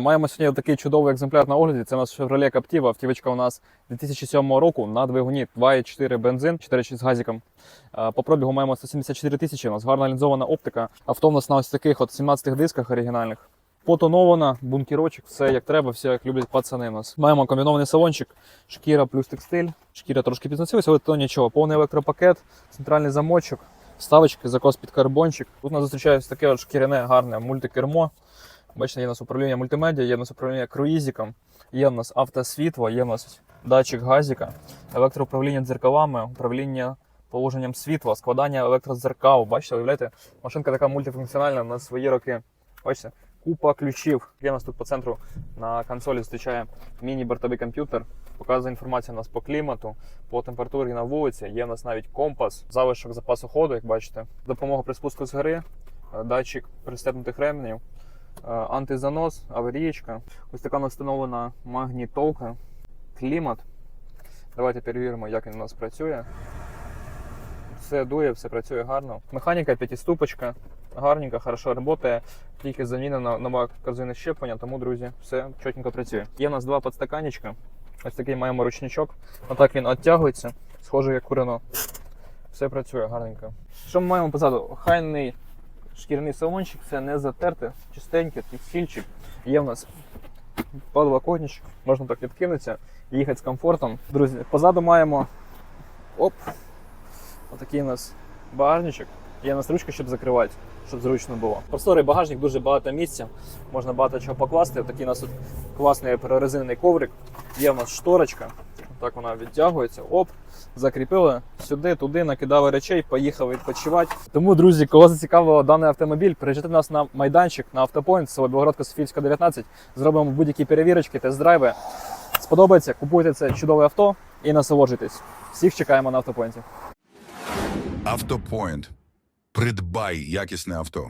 Маємо сьогодні такий чудовий екземпляр на огляді. Це у нас Chevrolet Captiva. Автівочка у нас 2007 року на двигуні 2,4 бензин, 4,6 з газиком. Е, По пробігу маємо 174 тисячі. У нас гарна лінзована оптика. Авто у нас на ось таких от 17 дисках оригінальних. Потонована, бункерочок, все як треба, все як люблять пацани у нас. Маємо комбінований салончик, шкіра плюс текстиль. Шкіра трошки підзносилася, але то нічого. Повний електропакет, центральний замочок, вставочки, закос під карбончик. Тут нас зустрічає ось таке от шкіряне гарне мультикермо. Бачите, є у нас управління мультимедіа, є у нас управління круїзиком, є у нас автосвітло, є у нас датчик газика, електроуправління дзеркалами, управління положенням світла, складання електродзеркал. Бачите, уявляєте, машинка така мультифункціональна на свої роки. Бачите, купа ключів. Є у нас тут по центру на консолі зустрічає міні-бортовий комп'ютер. Показує інформацію у нас по клімату, по температурі на вулиці. Є у нас навіть компас, залишок запасу ходу, як бачите, допомога при спуску з гори, е, датчик пристебнутих ременів, е, антизанос, аварієчка. Ось така у нас встановлена магнітолка, клімат. Давайте перевіримо, як він у нас працює. Все дує, все працює гарно. Механіка п'ятиступочка, гарненько, хорошо працює. Тільки замінена нова корзина щеплення, тому, друзі, все чотенько працює. Є у нас два подстаканечка. Ось такий маємо ручничок. Отак він відтягується, схоже як курено. Все працює гарненько. Що ми маємо позаду? Хайний шкіряний салончик, все не затерте, чистеньке, текстильчик. Є в нас подлокотничок, можна так відкинутися їхати з комфортом. Друзі, позаду маємо оп, отакий у нас багажничок. Є у нас ручка, щоб закривати, щоб зручно було. Просторий багажник, дуже багато місця, можна багато чого покласти. Такий у нас тут класний прорезинений коврик. Є у нас шторочка. Так вона відтягується. Оп, закріпили сюди, туди, накидали речей, поїхали відпочивати. Тому, друзі, кого зацікавило даний автомобіль, приїжджайте нас на майданчик на автопоінт, село Білогородка Софіївська, 19. Зробимо будь-які перевірочки, тест-драйви. Сподобається, купуйте це чудове авто і насолоджуйтесь. Всіх чекаємо на автопоінті. Автопоінт. Придбай якісне авто.